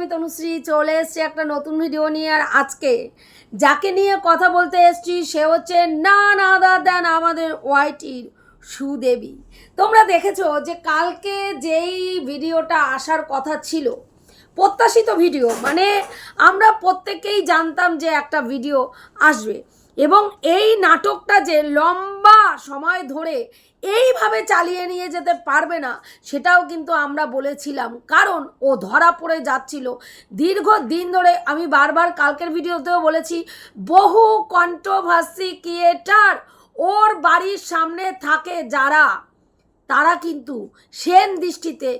আমি তনুশ্রী চলে এসছি একটা নতুন ভিডিও নিয়ে, আর আজকে যাকে নিয়ে কথা বলতে এসছি, সে হচ্ছে না না দেন আমাদের ওয়াইটির সুদেবী। তোমরা দেখেছ যে কালকে যেই ভিডিওটা আসার কথা ছিল, প্রত্যাশিত ভিডিও মানে আমরা প্রত্যেকেই জানতাম যে একটা ভিডিও আসবে। এবং এই নাটকটা যে লম্বা সময় ধরে এইভাবে চালিয়ে নিয়ে যেতে পারবে না, সেটাও কিন্তু আমরা বলেছিলাম। কারণ ও ধরা পড়ে যাচ্ছিল। দীর্ঘ দিন ধরে আমি বারবার কালকের ভিডিওতেও বলেছি, বহু কন্ট্রোভার্সি ক্রিয়েটার ওর বাড়ির সামনে থাকে যারা। তারা কিন্তু সেন দৃষ্টিতে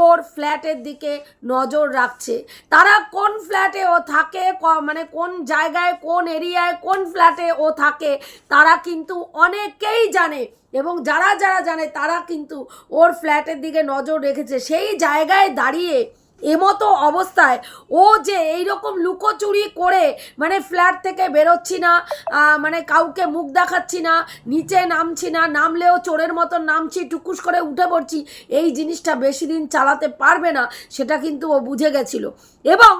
ওর ফ্ল্যাটের দিকে নজর রাখছে। তারা কোন ফ্ল্যাটে ও থাকে মানে কোন জায়গায়, কোন এরিয়ায়, কোন ফ্ল্যাটে ও থাকে, তারা কিন্তু অনেকেই জানে এবং যারা যারা জানে তারা কিন্তু ওর ফ্ল্যাটের দিকে নজর রেখেছে। সেই জায়গায় দাঁড়িয়ে এমতো অবস্থায় ও যে এই রকম লুকোচুরি করে মানে ফ্ল্যাট থেকে বেরোচ্ছি না মানে কাউকে মুখ দেখাচ্ছি না, নিচে নামছি না, নামলেও চোরের মতো নামছি, টুকুস করে উঠে পড়ছি, এই জিনিসটা বেশি দিন চালাতে পারবে না, সেটা কিন্তু ও বুঝে গেছিল। এবং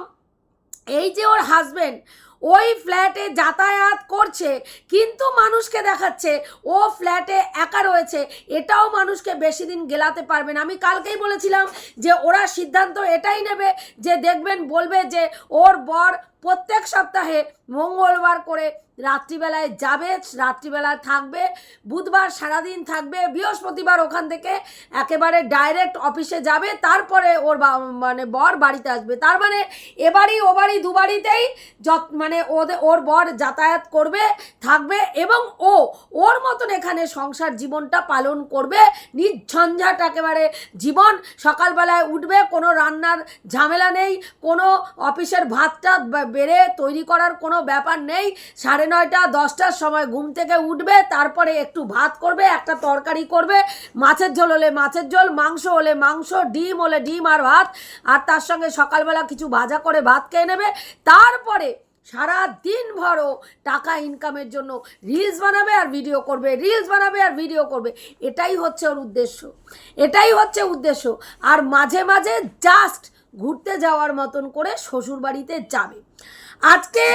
এই যে ওর হাজবেন্ড ওই ফ্ল্যাটে যাতায়াত করছে, কিন্তু মানুষকে দেখাচ্ছে ও ফ্ল্যাটে একা রয়েছে, এটাও মানুষকে বেশি দিন গেলাতে পারবেন আমি কালকেই বলেছিলাম যে ওরা সিদ্ধান্ত এটাই নেবে যে দেখবেন বলবে যে ওর বর প্রত্যেক সপ্তাহে মঙ্গলবার করে রাত্রিবেলায় যাবে, রাত্রিবেলায় থাকবে, বুধবার সারাদিন থাকবে, বৃহস্পতিবার ওখান থেকে একেবারে ডাইরেক্ট অফিসে যাবে, তারপরে ওর মানে বর বাড়িতে আসবে। তার মানে এবারই ও বাড়ি দুবাড়িতেই যত মানে ওদের ওর বর যাতায়াত করবে, থাকবে এবং ও, ওর মতন এখানে সংসার জীবনটা পালন করবে, নির্ঝঞ্ঝাট একেবারে জীবন। সকালবেলায় উঠবে, কোনো রান্নার ঝামেলা নেই, কোনো অফিসের ভাতটা বেড়ে তৈরি করার কোনো ব্যাপার নেই, সাড়ে নয়টা, দশটার সময় ঘুম থেকে উঠবে, তারপরে একটু ভাত করবে, একটা তরকারি করবে, মাছের ঝোল হলে মাছের ঝোল, মাংস হলে মাংস, ডিম হলে ডিম আর ভাত, আর তার সঙ্গে সকালবেলা কিছু ভাজা করে ভাত খেয়ে নেবে, তারপরে সারা দিন ভরও টাকা ইনকামের জন্য রিলস বানাবে আর ভিডিও করবে রিলস বানাবে আর ভিডিও করবে, এটাই হচ্ছে ওর উদ্দেশ্য, এটাই হচ্ছে উদ্দেশ্য, আর মাঝে মাঝে জাস্ট ঘুরতে যাওয়ার মতন করে শ্বশুর বাড়িতে যাবে। আজকে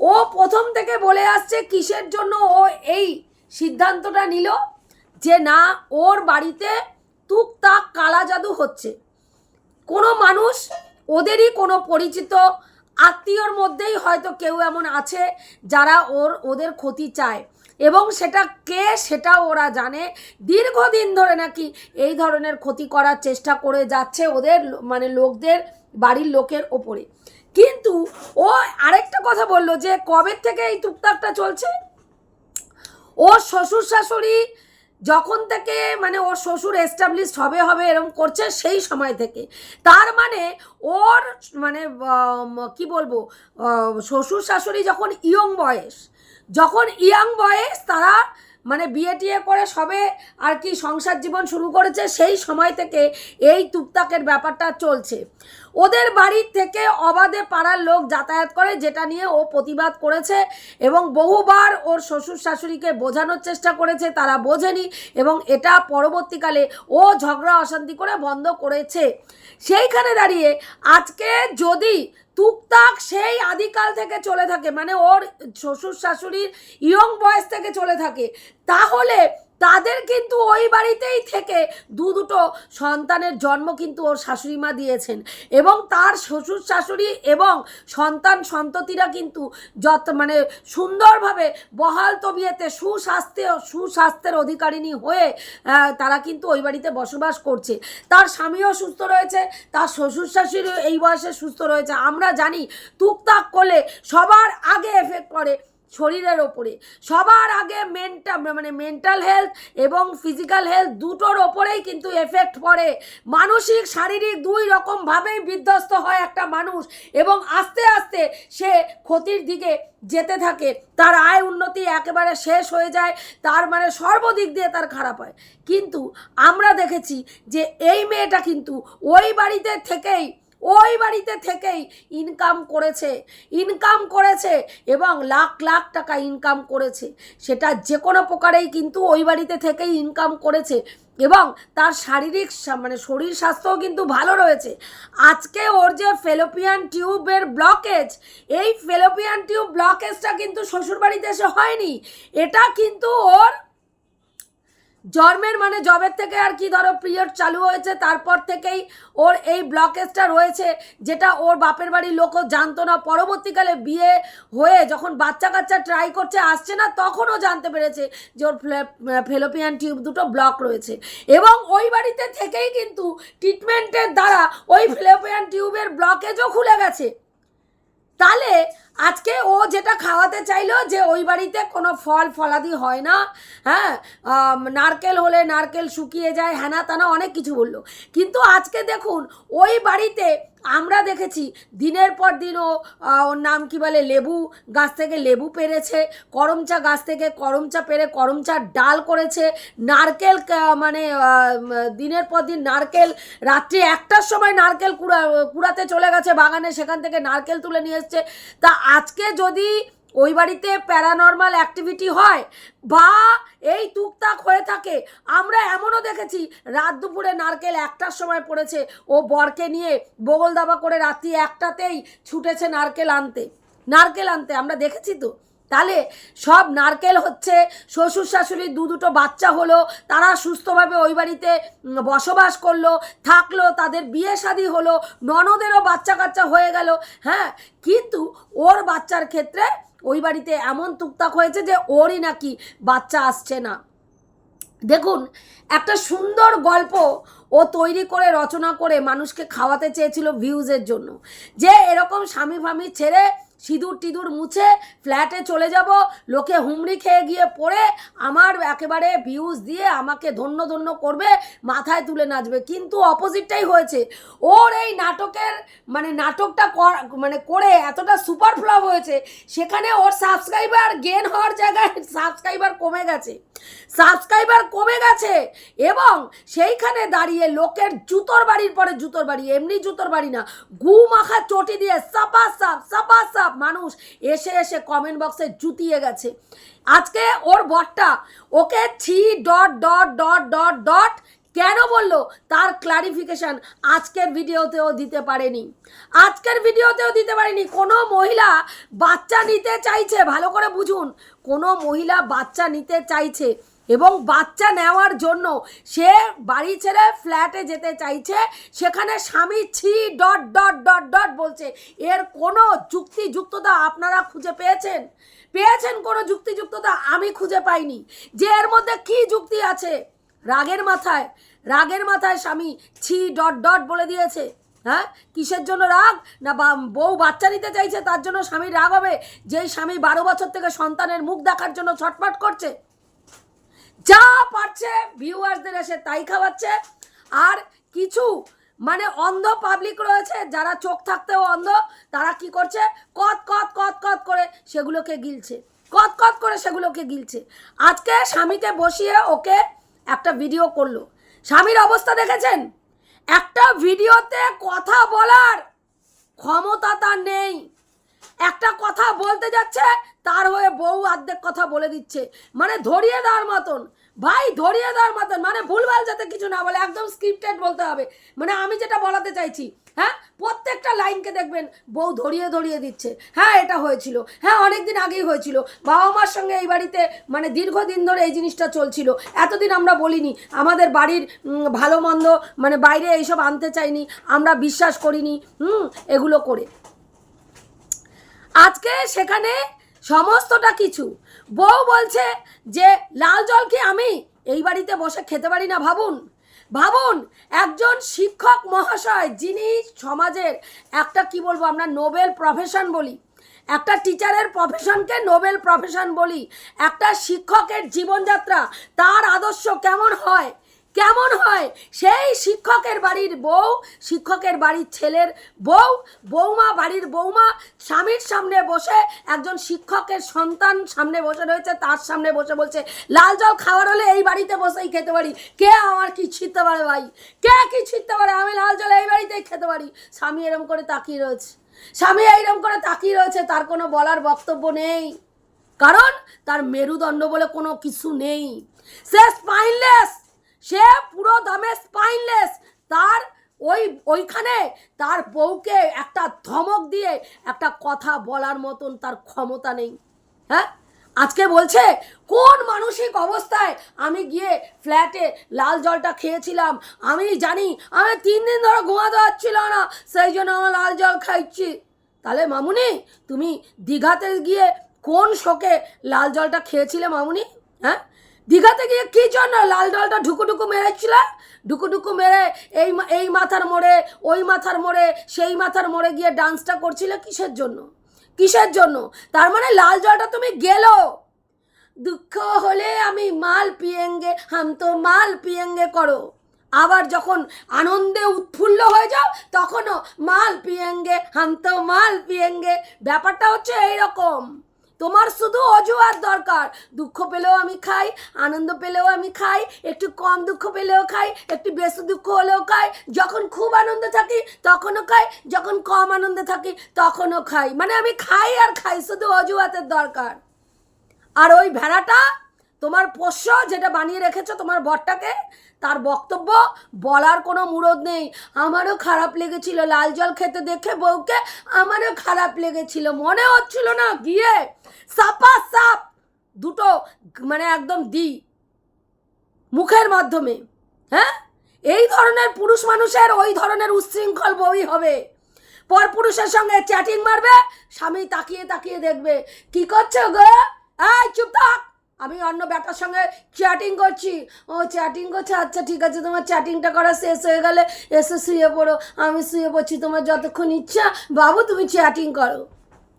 ও প্রথম থেকে বলে আসছে কিসের জন্য ও এই সিদ্ধান্তটা নিল যে না, ওর বাড়িতে টুকটাক কালা জাদু হচ্ছে। কোনো মানুষ ওদেরই কোনো পরিচিত আত্মীয়র মধ্যেই হয়তো কেউ এমন আছে যারা ওর, ওদের ক্ষতি চায়। এবং সেটা কে সেটা ওরা জানে। দীর্ঘদিন ধরে নাকি এই ধরনের ক্ষতি করার চেষ্টা করে যাচ্ছে ওদের মানে লোকদের, বাড়ির লোকের ওপরে। কিন্তু ও আরেকটা কথা বলল যে, কবে থেকে এই টুকটাকটা চলছে? ওর শ্বশুর শাশুড়ি যখন থেকে মানে ওর শ্বশুর এস্টাবলিশড হবে হবে এরকম করছে সেই সময় থেকে। তার মানে ওর মানে কি বলব শ্বশুর শাশুড়ি যখন ইয়ং বয়স, যখন ইয়াং বয়স তারা মানে বিয়ে টিয়ে করে সবে আর কি সংসার জীবন শুরু করেছে, সেই সময় থেকে এই টুকটাকের ব্যাপারটা চলছে। ওদের বাড়ির থেকে অবাধে পাড়ার লোক যাতায়াত করে, যেটা নিয়ে ও প্রতিবাদ করেছে এবং বহুবার ওর শ্বশুর শাশুড়িকে বোঝানোর চেষ্টা করেছে, তারা বোঝেনি এবং এটা পরবর্তীকালে ও ঝগড়া অশান্তি করে বন্ধ করেছে। সেইখানে দাঁড়িয়ে আজকে যদি টুকটাক সেই আদিকাল থেকে চলে থাকে মানে ওর শ্বশুর শাশুড়ির ইয়ং বয়স থেকে চলে থাকে, তাহলে তাদের কিন্তু ওই বাড়িতেই থেকে দু দুটো সন্তানের জন্ম কিন্তু ওর শাশুড়ি মা দিয়েছেন। এবং তার শ্বশুর শাশুড়ি এবং সন্তান সন্ততিরা কিন্তু যত মানে সুন্দরভাবে বহাল তবিয়েতে সুস্বাস্থ্য, সুস্বাস্থ্যের অধিকারিণী হয়ে তারা কিন্তু ওই বাড়িতে বসবাস করছে। তার স্বামীও সুস্থ রয়েছে, তার শ্বশুর শাশুড়িও এই বয়সে সুস্থ রয়েছে। আমরা জানি, টুকটাক করলে সবার আগে এফেক্ট পড়ে। শরীরের ওপরে। সবার আগে মেন্টাল মানে মেন্টাল হেলথ এবং ফিজিক্যাল হেলথ দুটোর ওপরেই কিন্তু এফেক্ট পড়ে। মানসিক, শারীরিক দুই রকমভাবেই বিধ্বস্ত হয় একটা মানুষ এবং আস্তে আস্তে সে ক্ষতির দিকে যেতে থাকে। তার আয় উন্নতি একেবারে শেষ হয়ে যায়, তার মানে সর্বদিক দিয়ে তার খারাপ হয়। কিন্তু আমরা দেখেছি যে এই মেয়েটা কিন্তু ওই বাড়িতে থেকেই ওই বাড়িতে থেকেই ইনকাম করেছে ইনকাম করেছে এবং লাখ লাখ টাকা ইনকাম করেছে। সেটা যে কোনো প্রকারেই কিন্তু ওই বাড়িতে থেকেই ইনকাম করেছে এবং তার শারীরিক মানে শরীর স্বাস্থ্যও কিন্তু ভালো রয়েছে। আজকে ওর যে ফেলোপিয়ান টিউবের ব্লকেজ এই ফেলোপিয়ান টিউব ব্লকেজটা কিন্তু শ্বশুরবাড়িতে এসে হয়নি। এটা কিন্তু ওর জন্মের মানে জবের থেকে আর কি ধরো পিরিয়ড চালু হয়েছে, তারপর থেকেই ওর এই ব্লকেজটা রয়েছে, যেটা ওর বাপের বাড়ির লোকও জানতো না। পরবর্তীকালে বিয়ে হয়ে যখন বাচ্চা কাচ্চা ট্রাই করছে, আসছে না, তখনও জানতে পেরেছে যে ওর ফেলোপিয়ান টিউব দুটো ব্লক রয়েছে। এবং ওই বাড়িতে থেকেই কিন্তু ট্রিটমেন্টের দ্বারা ওই ফেলোপিয়ান টিউবের ব্লকেজও খুলে গেছে। তাহলে আজকে ও যেটা খাওয়াতে চাইলো যে ওই বাড়িতে কোনো ফল ফলাদি হয় না হ্যাঁ? নারকেল হলে নারকেল শুকিয়ে যায় হ্যানা তানা অনেক কিছু বলল। কিন্তু আজকে দেখুন, ওই বাড়িতে আমরা দেখেছি, দিনের পর দিন ও ওর নাম কি বলে, লেবু গাছ থেকে লেবু পেরেছে, করমচা গাছ থেকে করমচা পেরে করমচার ডাল করেছে, নারকেল মানে দিনের পর দিন নারকেল, রাত্রি একটার সময় নারকেল কুড়া, কুড়াতে চলে গেছে বাগানে, সেখান থেকে নারকেল তুলে নিয়ে এসছে। তা আজকে যদি ওই বাড়িতে প্যারানর্মাল অ্যাক্টিভিটি হয় বা এই টুকটাক হয়ে থাকে, আমরা এমনও দেখেছি, রাত দুপুরে নারকেল একটার সময় পড়েছে, ও বরকে নিয়ে বগল দাবা করে রাত্রি একটাতেই ছুটেছে নারকেল আনতে। নারকেল আনতে, আমরা দেখেছি তো? তাহলে সব নারকেল হচ্ছে, শ্বশুর শাশুড়ির দু দুটো বাচ্চা হলো, তারা সুস্থভাবে ওই বাড়িতে বসবাস করল, থাকল, তাদের বিয়ে শাদী হলো, ননদেরও বাচ্চা কাচ্চা হয়ে গেল হ্যাঁ? কিন্তু ওর বাচ্চার ক্ষেত্রে ওই বাড়িতে এমন টুকটাক হয়েছে যে ওরই নাকি বাচ্চা আসছে না। দেখুন, একটা সুন্দর গল্প ও তৈরি করে, রচনা করে মানুষকে খাওয়াতে চেয়েছিল ভিউজের জন্য। যে এরকম স্বামী ফামি ছেড়ে সিঁদুর টিঁদুর মুছে ফ্ল্যাটে চলে যাব। লোকে হুমড়ি খেয়ে গিয়ে পড়ে, আমার একেবারে ভিউজ দিয়ে আমাকে ধন্য ধন্য করবে, মাথায় তুলে নাচবে। কিন্তু অপোজিটটাই হয়েছে। ওর এই নাটকের মানে নাটকটা মানে করে এতটা সুপার ফ্লপ হয়েছে, সেখানে ওর সাবস্ক্রাইবার গেন হওয়ার জায়গায় সাবস্ক্রাইবার কমে গেছে। সাবস্ক্রাইবার কমে গেছে এবং সেইখানে দাঁড়িয়ে লোকের জুতোর বাড়ির পরে জুতোর বাড়ি, এমনি জুতোর বাড়ি না, গু মাখা চটি দিয়ে সাপা সাপ সাপা সাপ মানুষ এসে এসে কমেন্ট বক্সে জুতিয়ে গেছে। আজকে ওর বটটা ওকে three dot dot dot dot dot কেন বলল? তার ক্লারিফিকেশন আজকের ভিডিওতেও দিতে পারেনি। আজকের ভিডিওতেও দিতে পারেনি। কোনো মহিলা বাচ্চা নিতে চাইছে, ভালো করে বুঝুন, কোনো মহিলা বাচ্চা নিতে চাইছে এবং বাচ্চা নেওয়ার জন্য সে বাড়ি ছেড়ে ফ্ল্যাটে যেতে চাইছে। সেখানে স্বামী ছি ডট ডট ডট ডট বলছে, এর কোনো যুক্তিযুক্ততা আপনারা খুঁজে পেয়েছেন? পেয়েছেন কোনো যুক্তিযুক্ততা? আমি খুঁজে পাইনি। যে এর মধ্যে কি যুক্তি আছে? রাগের মাথায় রাগের মাথায় স্বামী ছি ডট ডট বলে দিয়েছে। হ্যাঁ? কিসের জন্য রাগ? না বউ বাচ্চা নিতে চাইছে, তার জন্য স্বামীর রাগ হবে? যেই স্বামী বারো বছর থেকে সন্তানের মুখ দেখার জন্য ছটফট করছে? যা পারছে ভিউয়ার্সদের এসে তাই খাওয়াচ্ছে। আর কিছু মানে অন্ধ পাবলিক রয়েছে, যারা চোখ থাকতেও অন্ধ, তারা কি করছে? কত কত কত কত করে সেগুলোকে গিলছে। কত কত করে সেগুলোকে গিলছে। আজকে স্বামীকে বসিয়ে ওকে একটা ভিডিও করল। স্বামীর অবস্থা দেখেছেন? একটা ভিডিওতে কথা বলার ক্ষমতা তার নেই। একটা কথা বলতে যাচ্ছে তার হয়ে বউ অর্ধেক কথা বলে দিচ্ছে। মানে ধরিয়ে দেওয়ার মতন। ভাই, ধরিয়ে দেওয়ার মতন। মানে ভুলভাল যাতে কিছু না বলে, একদম স্ক্রিপ্টেড বলতে হবে। মানে আমি যেটা বলাতে চাইছি হ্যাঁ? প্রত্যেকটা লাইনকে দেখবেন, বউ ধরিয়ে ধরিয়ে দিচ্ছে। হ্যাঁ এটা হয়েছিল। হ্যাঁ অনেক দিন আগেই হয়েছিল। বাবা মার সঙ্গে এই বাড়িতে মানে দীর্ঘদিন ধরে এই জিনিসটা চলছিল। এতদিন আমরা বলিনি, আমাদের বাড়ির ভালো মন্দ মানে বাইরে এইসব আনতে চাইনি, আমরা বিশ্বাস করিনি, হুম, এগুলো করে। আজকে সেখানে সমস্তটা কিছু। বউ বলছে যে, লাল জল কি আমি এই বাড়িতে বসে খেতে পারি না, ভাবুন? ভাবুন, একজন শিক্ষক মহাশয় যিনি সমাজের একটা, কি বলব আমরা, নোবেল প্রফেশন বলি, একটা টিচারের প্রফেশনকে নোবেল প্রফেশন বলি, একটা শিক্ষকের জীবনযাত্রা, তার আদর্শ কেমন হয়? কেমন হয়? সেই শিক্ষকের বাড়ির বউ, শিক্ষকের বাড়ির ছেলের বউ, বৌমা, বাড়ির বৌমা স্বামীর সামনে বসে, একজন শিক্ষকের সন্তান সামনে বসে রয়েছে, তার সামনে বসে বলছে, লাল জল খাওয়ার হলে এই বাড়িতে বসেই খেতে পারি। কে আমার কি ছিঁড়তে পারে ভাই? কে কি ছিঁড়তে পারে? আমি লাল জল এই বাড়িতেই খেতে পারি। স্বামী এরম করে তাকিয়ে রয়েছে। স্বামী এইরকম করে তাকিয়ে রয়েছে, তার কোনো বলার বক্তব্য নেই। কারণ তার মেরুদণ্ড বলে কোনো কিছু নেই। সে স্পাইনলেস সে পুরো দমে স্পাইনলেস তার ওই, ওইখানে তার বউকে একটা ধমক দিয়ে একটা কথা বলার মতন তার ক্ষমতা নেই। হ্যাঁ? আজকে বলছে, কোন মানসিক অবস্থায় আমি গিয়ে ফ্ল্যাটে লাল জলটা খেয়েছিলাম? আমি জানি, আমি তিন দিন ধরে ঘুমাতে পারছিল না, সেই জন্য আমার লাল জল খাইছি। তাহলে মামুনি, তুমি দীঘাতে গিয়ে কোন শোকে লাল জলটা খেয়েছিলে মামুনি? হ্যাঁ? দীঘাতে গিয়ে কী জন্য লাল জলটা ঢুকুঢুকু মেরেছিলে? ঢুকুঢুকু মেরে এই এই মাথার মোড়ে, ওই মাথার মোড়ে, সেই মাথার মোড়ে গিয়ে ডান্সটা করছিলে কিসের জন্য? কিসের জন্য? তার মানে লাল জলটা তুমি গেলো। দুঃখ হলে আমি মাল পিয়েঙ্গে, হাম তো মাল পিয়েঙ্গে করো। আবার যখন আনন্দে উৎফুল্ল হয়ে যাও, তখনও মাল পিয়েঙ্গে, হাম তো মাল পিয়েঙ্গে। ব্যাপারটা হচ্ছে এইরকম। তোমার শুধু অজুহাত দরকার। দুঃখ পেলেও আমি খাই, আনন্দ পেলেও আমি খাই, একটু কম দুঃখ পেলেও খাই, একটু বেশি দুঃখ হলেও খাই, যখন খুব আনন্দে থাকি তখনও খাই, যখন কম আনন্দে থাকি তখনও খাই। মানে আমি খাই আর খাই, শুধু অজুহাতের দরকার। আর ওই ভেড়াটা, তোমার পোষ্য যেটা বানিয়ে রেখেছো তোমার বরটাকে তার বক্তব্য বলার কোনো মুরদ নেই। আমারও খারাপ লেগেছিল লাল জল খেতে দেখে বউকে আমারও খারাপ লেগেছিল, মনে হচ্ছিল না গিয়ে। সাপা সাপ! দুটো মানে একদম দি। মুখের মাধ্যমে হ্যাঁ? এই ধরনের পুরুষ মানুষের ওই ধরনের উচ্ছৃঙ্খল বই হবে। পরপুরুষের সঙ্গে চ্যাটিং মারবে, স্বামী তাকিয়ে তাকিয়ে দেখবে। কি করছ গো? এই, চুপ থাক! আমি অন্য ব্যাটার সঙ্গে চ্যাটিং করছি। ও চ্যাটিং করছে আচ্ছা ঠিক আছে, তোমার চ্যাটিংটা করা শেষ হয়ে গেলে এসে শুয়ে পড়ো। আমি শুয়ে পড়ছি, তোমার যতক্ষণ ইচ্ছা। বাবু, তুমি চ্যাটিং করো।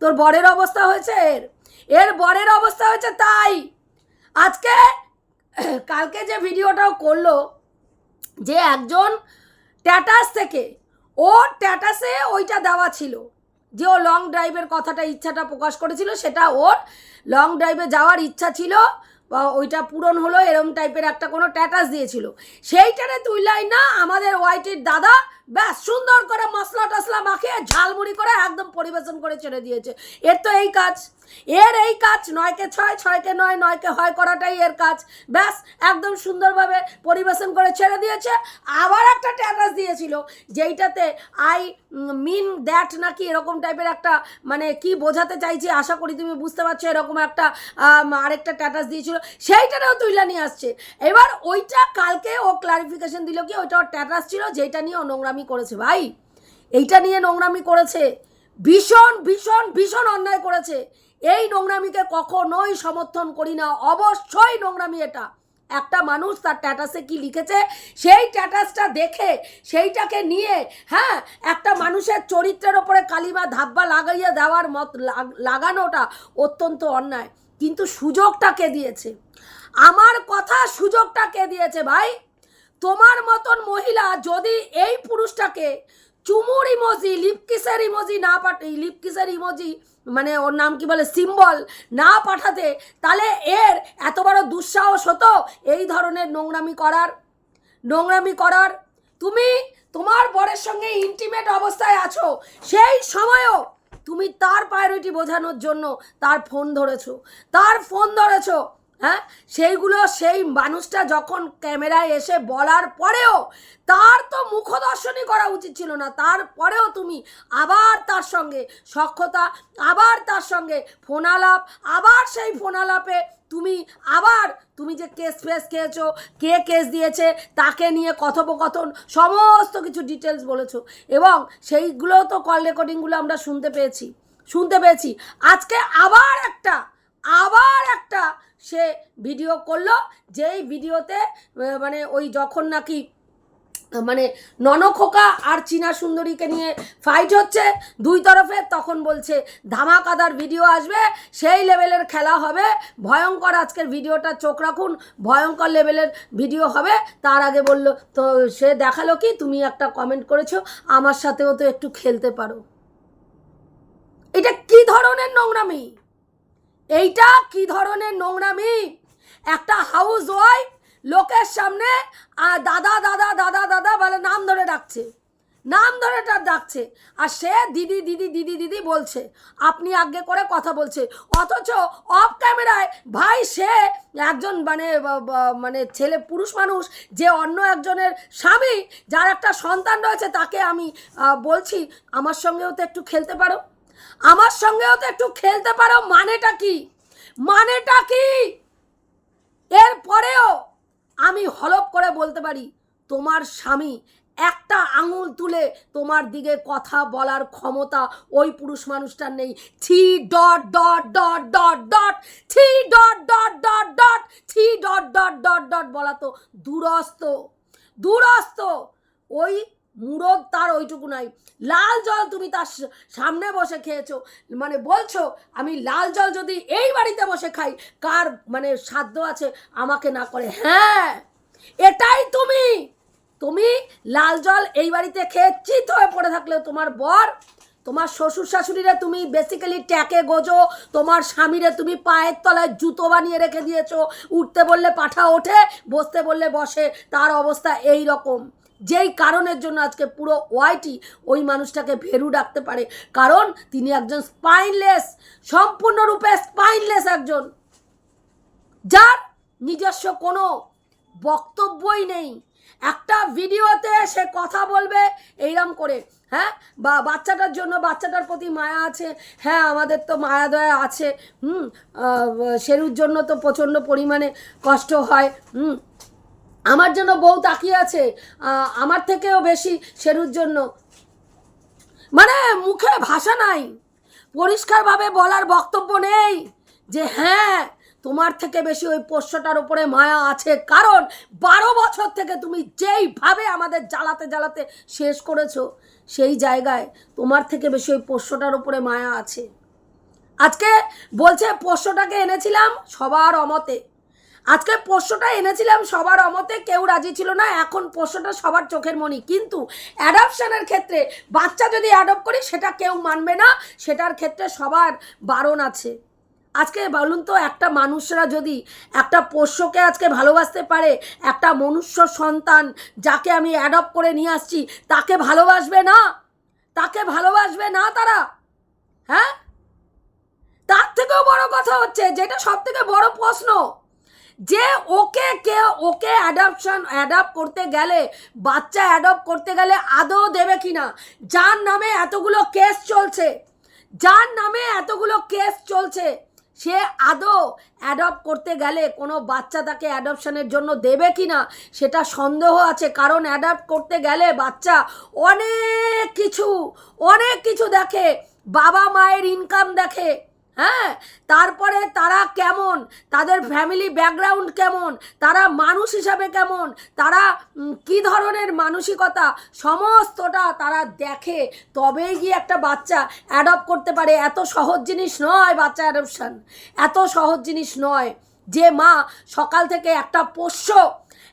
তোর বরের অবস্থা হয়েছে এর। এর বরের অবস্থা হয়েছে তাই। আজকে, কালকে যে ভিডিওটাও করল, যে একজন ট্যাটাস থেকে ওর ট্যাটাসে ওইটা দেওয়া ছিল। যে ও লং ড্রাইভের কথাটা, ইচ্ছাটা প্রকাশ করেছিল, সেটা ওর লং ড্রাইভে যাওয়ার ইচ্ছা ছিল, বা ওইটা পূরণ হলো, এরম টাইপের একটা কোনো ট্যাটাস দিয়েছিল। সেইটারে তুইলাই না, আমাদের ওয়াইটির দাদা, ব্যাস, সুন্দর করে মশলা টসলা মাখিয়ে ঝালমুড়ি করে একদম পরিবেশন করে ছেড়ে দিয়েছে। এর তো এই কাজ। এর এই কাজ নয়কে ছয়, ছয়কে নয়, নয়কে হয় করাটাই এর কাজ। ব্যাস, একদম সুন্দরভাবে পরিবেশন করে ছেড়ে দিয়েছে। আবার একটা ট্যাটাস দিয়েছিল, যেইটাতে আই মিন দ্যাট নাকি এরকম টাইপের একটা মানে কি বোঝাতে চাইছি আশা করি তুমি বুঝতে পারছ, এরকম একটা আরেকটা ট্যাটাস দিয়েছিল, সেইটারেও তুইলা নিয়ে আসছে। এবার ওইটা কালকে ও ক্লারিফিকেশন দিল কি, ওইটা ওর ট্যাটাস ছিল, যেইটা নিয়ে ও নোংরামি করেছে। ভাই, এইটা নিয়ে নোংরামি করেছে, ভীষণ ভীষণ ভীষণ অন্যায় করেছে। এই নোংরামিকে কখনোই সমর্থন করি না। অবশ্যই নোংরামি এটা। একটা মানুষ তার ট্যাটাসে কি লিখেছে, সেই ট্যাটাসটা দেখে, সেইটাকে নিয়ে হ্যাঁ একটা মানুষের চরিত্রের ওপরে কালিমা ধাব্বা লাগাইয়া দেওয়ার মত লাগ- লাগানোটা অত্যন্ত অন্যায়। কিন্তু সুযোগটা কে দিয়েছে? আমার কথা সুযোগটা কে দিয়েছে ভাই? তোমার মতন মহিলা যদি এই পুরুষটাকে চুমুর ইমোজি লিপকিসের ইমোজি না পাঠাই লিপকিসের ইমোজি মানে ওর নাম কি বলে? সিম্বল না পাঠাতে, তাহলে এর এত বড় দুঃসাহস হতো এই ধরনের নোংরামি করার। নোংরামি করার। তুমি তোমার বরের সঙ্গে ইন্টিমেট অবস্থায় আছো, সেই সময়ও তুমি তার প্রায়োরিটি বোঝানোর জন্য তার ফোন ধরেছো, তার ফোন ধরেছো। হ্যাঁ? সেইগুলো সেই মানুষটা যখন ক্যামেরায় এসে বলার পরেও তার তো মুখদর্শনই করা উচিত ছিল না। তারপরেও তুমি আবার তার সঙ্গে সক্ষতা আবার তার সঙ্গে ফোনালাপ, আবার সেই ফোনালাপে তুমি আবার তুমি যে কেস ফেস খেয়েছো, কে কেস দিয়েছে, তাকে নিয়ে কথোপকথন, সমস্ত কিছু ডিটেলস বলেছ। এবং সেইগুলো তো কল রেকর্ডিংগুলো আমরা শুনতে পেয়েছি। শুনতে পেয়েছি। আজকে আবার একটা আবার একটা সে ভিডিও করল, যেই ভিডিওতে মানে ওই যখন নাকি মানে ননখোকা আর চীনা সুন্দরীকে নিয়ে ফাইট হচ্ছে, দুই তরফে তখন বলছে, ধামাকাদার ভিডিও আসবে, সেই লেভেলের খেলা হবে, ভয়ঙ্কর আজকের ভিডিওটা চোখ রাখুন, ভয়ঙ্কর লেভেলের ভিডিও হবে। তার আগে বলল, তো সে দেখাল কি? তুমি একটা কমেন্ট করেছ, আমার সাথেও তো একটু খেলতে পারো। এটা কি ধরনের নোংরামি? এইটা কি ধরনের নোংরামি? একটা হাউস ওয়াইফ লোকের সামনে আর দাদা দাদা দাদা দাদা বলে নাম ধরে ডাকছে। নাম ধরে তার ডাকছে। আর সে দিদি দিদি দিদি দিদি বলছে, আপনি আগে করে কথা বলছে। অথচ অফ ক্যামেরায় ভাই সে একজন মানে মানে ছেলে পুরুষ মানুষ, যে অন্য একজনের স্বামী, যার একটা সন্তান রয়েছে, তাকে আমি বলছি, আমার সঙ্গেও তো একটু খেলতে পারো। আমার সঙ্গেও তো একটু খেলতে পারো, মানেটা কি? মানেটা কি? এরপরেও আমি হলপ করে বলতে পারি, তোমার স্বামী একটা আঙুল তুলে তোমার দিকে কথা বলার ক্ষমতা ওই পুরুষ মানুষটার নেই। Three dot dot dot dot dot three dot dot dot dot three dot dot dot dot বলা তো দূরস্থ দূরস্থ ওই মুরদ তার ওইটুকু নাই। লাল জল তুমি তার সামনে বসে খেয়েছো। মানে বলছো, আমি লাল জল যদি এই বাড়িতে বসে খাই, কার মানে সাধ্য আছে আমাকে না করে? হ্যাঁ এটাই তুমি। তুমি লাল জল এই বাড়িতে খেয়ে চিত হয়ে পড়ে থাকলেও তোমার বর, তোমার শ্বশুর শাশুড়িরে তুমি বেসিক্যালি ট্যাকে গোজো, তোমার স্বামীরে তুমি পায়ের তলায় জুতো বানিয়ে রেখে দিয়েছ। উঠতে বললে পাঠা ওঠে, বসতে বললে বসে। তার অবস্থা এই রকম। যেই কারণের জন্য আজকে পুরো ওয়াইটি ওই মানুষটাকে ভেরু ডাকতে পারে। কারণ তিনি একজন স্পাইনলেস সম্পূর্ণরূপে স্পাইনলেস একজন। যার নিজস্ব কোনো বক্তব্যই নেই। একটা ভিডিওতে সে কথা বলবে এইরকম করে হ্যাঁ? বা বাচ্চাটার জন্য বাচ্চাটার প্রতি মায়া আছে হ্যাঁ আমাদের তো মায়া দয়া আছে, হুম? শেরুর জন্য তো প্রচণ্ড পরিমাণে কষ্ট হয়, হুম? আমার জন্য বউ তাকিয়ে আছে আমার থেকেও বেশি শেরুর জন্য। মানে মুখে ভাষা নাই, পরিষ্কারভাবে বলার বক্তব্য নেই যে হ্যাঁ তোমার থেকে বেশি ওই পোষ্যটার উপরে মায়া আছে। কারণ বারো বছর থেকে তুমি যেইভাবে আমাদের জ্বালাতে জ্বালাতে শেষ করেছ, সেই জায়গায় তোমার থেকে বেশি ওই পোষ্যটার উপরে মায়া আছে। আজকে বলছে, পোষ্যটাকে এনেছিলাম সবার অমতে। আজকে পোষ্যটা এনেছিলাম, সবার অমতে কেউ রাজি ছিল না, এখন পোষ্যটা সবার চোখের মনি। কিন্তু অ্যাডপশনের ক্ষেত্রে বাচ্চা যদি অ্যাডপ্ট করি, সেটা কেউ মানবে না, সেটার ক্ষেত্রে সবার বারণ আছে। আজকে বলুন তো, একটা মানুষরা যদি একটা পোষ্যকে আজকে ভালোবাসতে পারে, একটা মনুষ্য সন্তান যাকে আমি অ্যাডপ্ট করে নিয়ে আসছি, তাকে ভালোবাসবে না? তাকে ভালোবাসবে না তারা? হ্যাঁ? তার থেকেও বড় কথা হচ্ছে, যেটা সব থেকে বড় প্রশ্ন যে ওকে কে ওকে অ্যাডাপশন অ্যাডাপ্ট করতে গেলে, বাচ্চা অ্যাডপ্ট করতে গেলে আদৌ দেবে কি না যার নামে এতগুলো কেস চলছে, যার নামে এতগুলো কেস চলছে, সে আদৌ অ্যাডপ্ট করতে গেলে কোনো বাচ্চা তাকে অ্যাডপশনের জন্য দেবে কি না সেটা সন্দেহ আছে। কারণ অ্যাডাপ্ট করতে গেলে বাচ্চা অনেক কিছু অনেক কিছু দেখে, বাবা মায়ের ইনকাম দেখে হ্যাঁ তারপরে তারা কেমন? তাদের ফ্যামিলি ব্যাকগ্রাউন্ড কেমন? তারা মানুষ হিসাবে কেমন? তারা কি ধরনের মানসিকতা? সমস্তটা তারা দেখে তবেই গিয়ে একটা বাচ্চা অ্যাডপ্ট করতে পারে। এত সহজ জিনিস নয় বাচ্চা অ্যাডপশন এত সহজ জিনিস নয় যে মা সকাল থেকে একটা পোষ্য,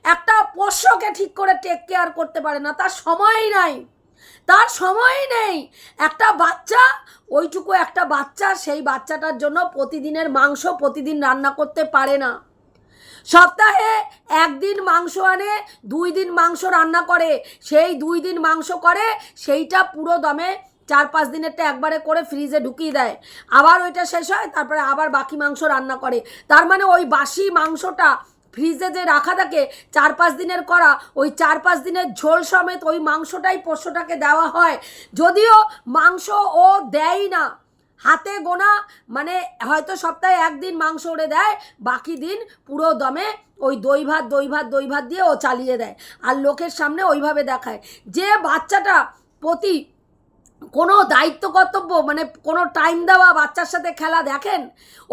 একটা পোষ্যকে ঠিক করে টেক কেয়ার করতে পারে না। তার সময়ই নাই। তার সময় নেই। একটা বাচ্চা ওইটুকু একটা বাচ্চা, সেই বাচ্চাটার জন্য প্রতিদিনের মাংস প্রতিদিন রান্না করতে পারে না। সপ্তাহে একদিন মাংস আনে, দুই দিন মাংস রান্না করে, সেই দুই দিন মাংস করে, সেইটা পুরো দমে চার পাঁচ দিনেরটা একবারে করে ফ্রিজে ঢুকিয়ে দেয়। আবার ওইটা শেষ হয়, তারপরে আবার বাকি মাংস রান্না করে। তার মানে ওই বাসি মাংসটা ফ্রিজে যে রাখা থাকে চার পাঁচ দিনের করা, ওই চার পাঁচ দিনের ঝোল সমেত ওই মাংসটাই পোষ্যটাকে দেওয়া হয়। যদিও মাংস ও দেয় না। হাতে গোনা মানে হয়তো সপ্তাহে একদিন মাংস ওড়ে দেয়, বাকি দিন পুরো দমে ওই দই ভাত দই ভাত দই ভাত দিয়ে ও চালিয়ে দেয়। আর লোকের সামনে ওইভাবে দেখায়। যে বাচ্চাটা প্রতি কোনো দায়িত্ব কর্তব্য মানে কোনো টাইম দেওয়া, বাচ্চার সাথে খেলা দেখেন?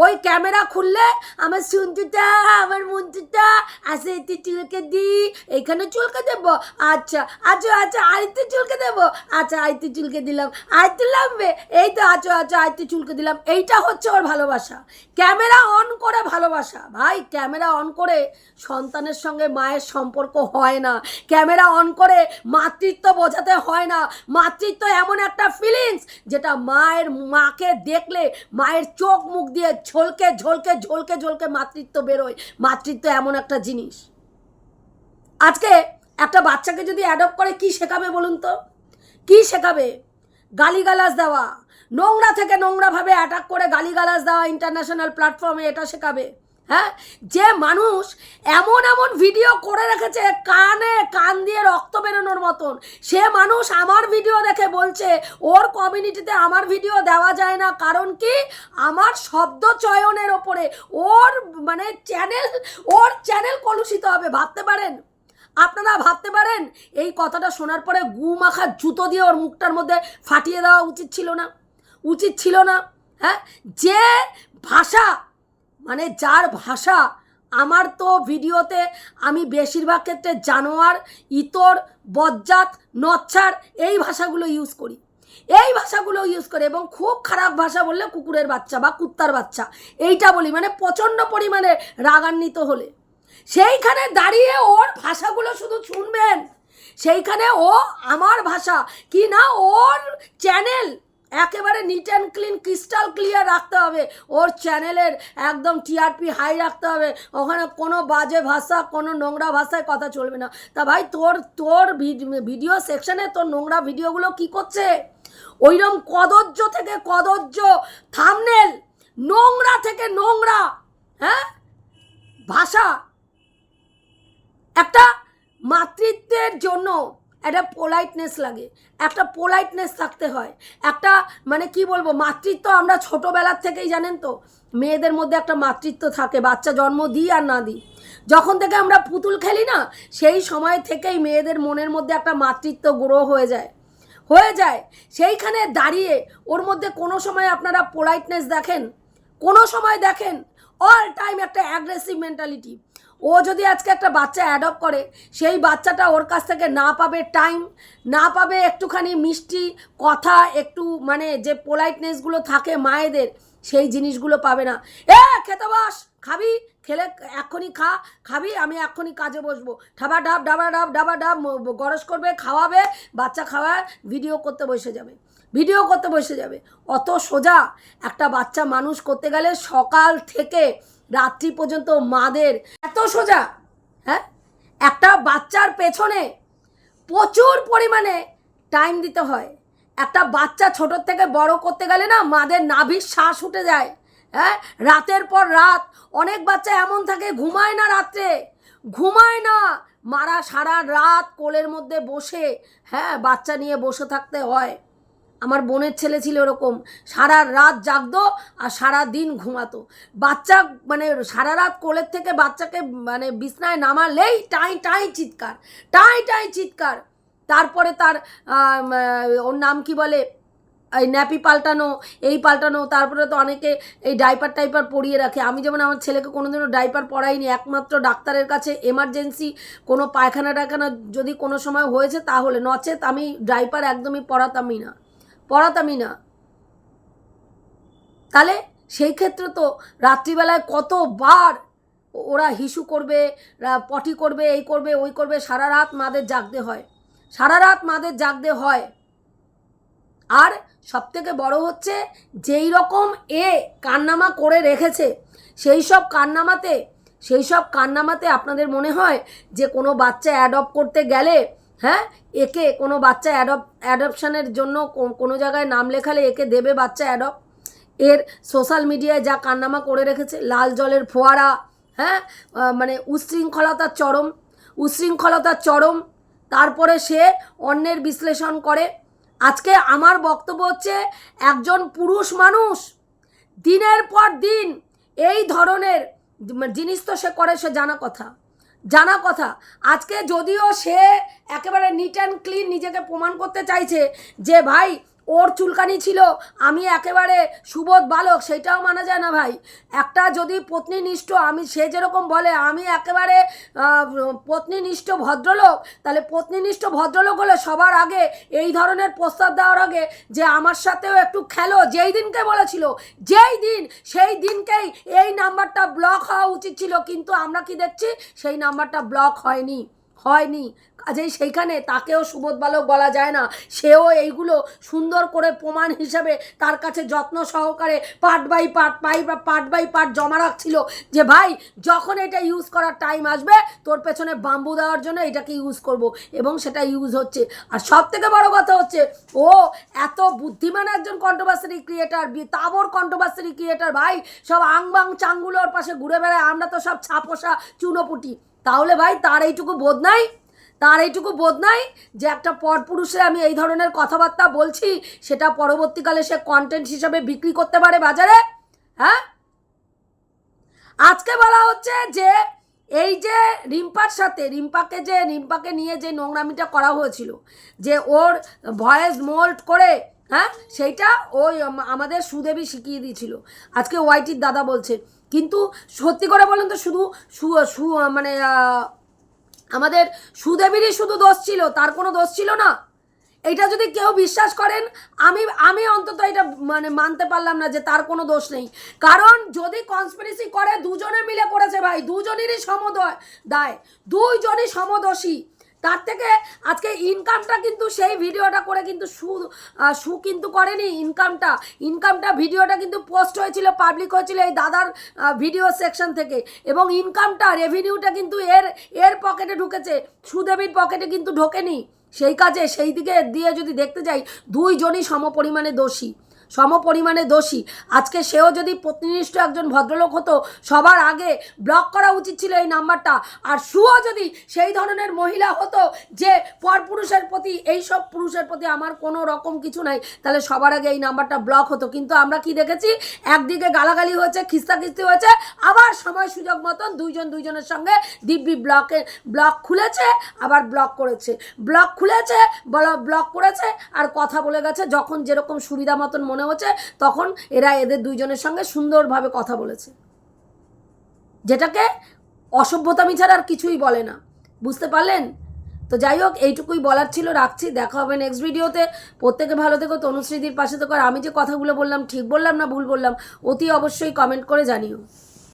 ওই ক্যামেরা খুললে আমার সুন্দরটা আমার মন্ত্রটা আসে একটু চুলকে দি এইখানে চুলকে দেব। আচ্ছা আচ্ছা আচ্ছা আরেকটু চুলকে দেবো। আচ্ছা আরেকটু চুলকে দিলাম, আরেকটু লাগবে। এই তো আচ্ছা আচ্ছা আরেকটু চুলকে দিলাম। এইটা হচ্ছে ওর ভালোবাসা। ক্যামেরা অন করে ভালোবাসা। ভাই ক্যামেরা অন করে সন্তানের সঙ্গে মায়ের সম্পর্ক হয় না। ক্যামেরা অন করে মাতৃত্ব বোঝাতে হয় না। মাতৃত্ব এমন একটা ফিলিংস যেটা মায়ের মাকে দেখলে, মায়ের চোখ মুখ দিয়ে ঝলকে ঝলকে ঝলকে ঝলকে মাতৃত্ব বেরোয়। মাতৃত্ব এমন একটা জিনিস। আজকে একটা বাচ্চাকে যদি অ্যাডপ্ট করে, কি শেখাবে বলুন তো? কি শেখাবে? গালিগালাজ দেওয়া। নোংরা থেকে নোংরাভাবে অ্যাটাক করে গালিগালাজ দেওয়া ইন্টারন্যাশনাল প্ল্যাটফর্মে এটা শেখাবে। হ্যাঁ? যে মানুষ এমন এমন ভিডিও করে রেখেছে, কানে কান দিয়ে রক্ত বেরোনোর মতন। সে মানুষ আমার ভিডিও দেখে বলছে, ওর কমিউনিটিতে আমার ভিডিও দেওয়া যায় না। কারণ কি? আমার শব্দ চয়নের ওপরে ওর মানে চ্যানেল ওর চ্যানেল কলুষিত হবে। ভাবতে পারেন? আপনারা ভাবতে পারেন? এই কথাটা শোনার পরে গু মাখা জুতো দিয়ে ওর মুখটার মধ্যে ফাটিয়ে দেওয়া উচিত ছিল না? উচিত ছিল না? হ্যাঁ? যে ভাষা মানে যার ভাষা আমার তো ভিডিওতে আমি বেশিরভাগ ক্ষেত্রে জানোয়ার, ইতর, বজ্জাত, নচ্ছার এই ভাষাগুলো ইউজ করি। এই ভাষাগুলো ইউজ করে এবং খুব খারাপ ভাষা বললে কুকুরের বাচ্চা বা কুত্তার বাচ্চা। এইটা বলি মানে প্রচণ্ড পরিমাণে রাগান্বিত হলে। সেইখানে দাঁড়িয়ে ওর ভাষাগুলো শুধু শুনবেন। সেইখানে ও আমার ভাষা কি না ওর চ্যানেল একেবারে neat and clean crystal clear রাখতে হবে। ওর চ্যানেলের একদম টিআরপি হাই রাখতে হবে। ওখানে কোনো বাজে ভাষা, কোনো নোংরা ভাষায় কথা চলবে না। তা ভাই, তোর তোর ভিডিও সেকশনে তোর নোংরা ভিডিওগুলো কি করছে? ওইরকম কদর্য থেকে কদর্য থামনেল নোংরা থেকে নোংরা হ্যাঁ? ভাষা। একটা মাতৃত্বের জন্য একটা পোলাইটনেস লাগে। একটা পোলাইটনেস থাকতে হয়। একটা মানে কি বলব, মাতৃত্ব আমরা ছোটোবেলার থেকেই জানেন তো, মেয়েদের মধ্যে একটা মাতৃত্ব থাকে, বাচ্চা জন্ম দিই আর না দিই। যখন থেকে আমরা পুতুল খেলি না, সেই সময় থেকেই মেয়েদের মনের মধ্যে একটা মাতৃত্ব গ্রো হয়ে যায়। হয়ে যায়। সেইখানে দাঁড়িয়ে ওর মধ্যে কোনো সময় আপনারা পোলাইটনেস দেখেন, কোনো সময় দেখেন অল টাইম একটা অ্যাগ্রেসিভ মেন্টালিটি ও যদি আজকে একটা বাচ্চা অ্যাডপ্ট করে, সেই বাচ্চাটা ওর কাছ থেকে না পাবে টাইম না পাবে একটুখানি মিষ্টি কথা, একটু মানে যে পোলাইটনেসগুলো থাকে মায়েদের, সেই জিনিসগুলো পাবে না। এ, খেতে বস, খাবি? খেলে এক্ষুনি খা, খাবি? আমি এক্ষুনি কাজে বসবো। ঠাবা ডাব ডাবা ডাব ডাবা ডাব গরজ করবে, খাওয়াবে, বাচ্চা খাওয়া ভিডিও করতে বসে যাবে। ভিডিও করতে বসে যাবে। অত সোজা একটা বাচ্চা মানুষ করতে গেলে সকাল থেকে রাত্রি পর্যন্ত মাদের এত সোজা হ্যাঁ? একটা বাচ্চার পেছনে প্রচুর পরিমাণে টাইম দিতে হয়। একটা বাচ্চা ছোটোর থেকে বড় করতে গেলে না মাদের নাভির শ্বাস উঠে যায় হ্যাঁ? রাতের পর রাত অনেক বাচ্চা এমন থাকে, ঘুমায় না রাত্রে, ঘুমায় না। মারা সারা রাত কোলের মধ্যে বসে হ্যাঁ বাচ্চা নিয়ে বসে থাকতে হয়। আমার বোনের ছেলে ছিল এরকম, সারা রাত জাগতো আর সারা দিন ঘুমাতো। বাচ্চা মানে সারা রাত কোলের থেকে বাচ্চাকে মানে বিছনায় নামালেই টাই টাই চিৎকার, টাই টাই চিৎকার। তারপরে তার ওর নাম কি বলে? এই ন্যাপি পাল্টানো, এই পাল্টানো, তারপরে তো অনেকে এই ডাইপার টাইপার পরিয়ে রাখে। আমি যেমন আমার ছেলেকে কোনোদিনও ডাইপার পরাইনি, একমাত্র ডাক্তারের কাছে এমার্জেন্সি, কোনো পায়খানা টায়খানা যদি কোনো সময় হয়েছে তাহলে নচেত আমি ডাইপার একদমই পরাতামই না। পড়াতামই না। তাহলে সেই ক্ষেত্রে তো রাত্রিবেলায় কতবার ওরা হিসু করবে পটি করবে, এই করবে, ওই করবে সারা রাত মাদের জাগতে হয়। সারা রাত মাদের জাগতে হয়। আর সবথেকে বড় হচ্ছে যেই রকম এ কান্নামা করে রেখেছে, সেই সব কান্নামাতে, সেই সব কান্নামাতে আপনাদের মনে হয় যে কোনো বাচ্চা অ্যাডপ্ট করতে গেলে হ্যাঁ? একে কোনো বাচ্চা অ্যাডপ অ্যাডপশানের জন্য কোনো জায়গায় নাম লেখালে একে দেবে বাচ্চা অ্যাডপ এর সোশ্যাল মিডিয়ায় যা কান্নামা করে রেখেছে, লাল জলের ফোয়ারা হ্যাঁ? মানে উচ্ছৃঙ্খলতার চরম উচ্ছৃঙ্খলতার চরম। তারপরে সে অন্যের বিশ্লেষণ করে। আজকে আমার বক্তব্য হচ্ছে, একজন পুরুষ মানুষ দিনের পর দিন এই ধরনের জিনিস তো সে করে, সে জানা কথা। জানা কথা। আজকে যদিও সে একেবারে নিট অ্যান্ড ক্লিন নিজেকে প্রমাণ করতে চাইছে যে, ভাই ওর চুলকানি ছিল। আমি একেবারে সুবোধ বালক সেটাও মানা যায় না ভাই। একটা যদি পত্নীনিষ্ঠ আমি সে যেরকম বলে আমি একেবারে আহ, পত্নীনিষ্ঠ ভদ্রলোক তাহলে পত্নীনিষ্ঠ ভদ্রলোক হলে সবার আগে এই ধরনের প্রস্তাব দেওয়ার আগে যে আমার সাথেও একটু খেলো যেই দিনকে বলেছিল যেই দিন সেই দিনকেই এই নাম্বারটা ব্লক হওয়া উচিত ছিল। কিন্তু আমরা কি দেখছি সেই নাম্বারটা ব্লক হয়নি। হয়নি। কাজেই সেইখানে তাকেও সুবোধ বালক বলা যায় না। সেও এইগুলো সুন্দর করে প্রমাণ হিসাবে তার কাছে যত্ন সহকারে পার্ট বাই পার্ট পাই বা পার্ট বাই পার্ট জমা রাখছিল যে, ভাই, যখন এটা ইউজ করার টাইম আসবে, তোর পেছনে বাম্বু দেওয়ার জন্য এটাকে ইউজ করব। এবং সেটা ইউজ হচ্ছে। আর সব থেকে বড় কথা হচ্ছে, ও এত বুদ্ধিমান একজন কন্ট্রোভার্সারি ক্রিয়েটার তাবর কন্ট্রোভার্সারি ক্রিয়েটার ভাই, সব আংবাং চাঙ্গুলোর পাশে ঘুরে বেড়ায়, আমরা তো সব ছাপোসা চুনোপুটি। তাহলে ভাই, তার এইটুকু বোধ নাই, তার এইটুকু বোধ নাই যে একটা পরপুরুষে আমি এই ধরনের কথাবার্তা বলছি, সেটা পরবর্তীকালে সে কন্টেন্ট হিসাবে বিক্রি করতে পারে বাজারে হ্যাঁ? আজকে বলা হচ্ছে যে, এই যে রিম্পার সাথে, রিম্পাকে যে, রিম্পাকে নিয়ে যে নোংরামিটা করা হয়েছিল, যে ওর ভয়েস মোল্ড করে হ্যাঁ সেইটা ওই আমাদের সুদেবী শিখিয়ে দিয়েছিল। আজকে ওয়াইটির দাদা বলছে কিন্তু সত্যি করে বলেন তো শুধু সু মানে আমাদের সুদেবীরই শুধু দোষ ছিল, তার কোনো দোষ ছিল না। এটা যদি কেউ বিশ্বাস করেন, আমি আমি অন্তত এটা মানে মানতে পারলাম না যে তার কোনো দোষ নেই। কারণ যদি কনস্পিরেসি করে, দুজনে মিলে করেছে ভাই, দুজনেরই সমদয়, দায়, দুইজনই সমদোষী। তার থেকে আজকে ইনকামটা কিন্তু সেই ভিডিওটা করে কিন্তু সু সু কিন্তু করেনি ইনকামটা ইনকামটা ভিডিওটা কিন্তু পোস্ট হয়েছিল পাবলিক হয়েছিল এই দাদার ভিডিও সেকশন থেকে। এবং ইনকামটা রেভিনিউটা কিন্তু এর এর পকেটে ঢুকেছে। সুদেবীর পকেটে কিন্তু ঢোকেনি। সেই কাজে, সেই দিকে দিয়ে যদি দেখতে যাই, দুইজনই সমপরিমাণে দোষী। সমপরিমাণে দোষী। আজকে সেও যদি প্রতিনিষ্ঠ একজন ভদ্রলোক হতো, সবার আগে ব্লক করা উচিত ছিল এই নাম্বারটা। আর সুও যদি সেই ধরনের মহিলা হতো, যে পরপুরুষের প্রতি এই সব পুরুষের প্রতি আমার কোনো রকম কিছু নাই, তাহলে সবার আগে এই নাম্বারটা ব্লক হতো। কিন্তু আমরা কি দেখেছি? একদিকে গালাগালি হয়েছে, খিস্তাখিস্তি হয়েছে, আবার সময় সুযোগ মতন দুইজন দুইজনের সঙ্গে দিব্যি ব্লকে ব্লক খুলেছে, আবার ব্লক করেছে। ব্লক খুলেছে, বলা ব্লক করেছে, আর কথা বলে গেছে, যখন যেরকম সুবিধা মতন মনে হচ্ছে, তখন এরা এদের দুইজনের সঙ্গে সুন্দরভাবে কথা বলেছে। যেটাকে অসভ্যতামি ছাড়া আর কিছুই বলে না। বুঝতে পারলেন? তো যাই হোক, এইটুকুই বলার ছিল, রাখছি, দেখা হবে নেক্সট ভিডিওতে প্রত্যেকে ভালো থেকো, তনুশ্রীদির পাশে থেকো। আর আমি যে কথাগুলো বললাম, ঠিক বললাম না ভুল বললাম, অতি অবশ্যই কমেন্ট করে জানিও।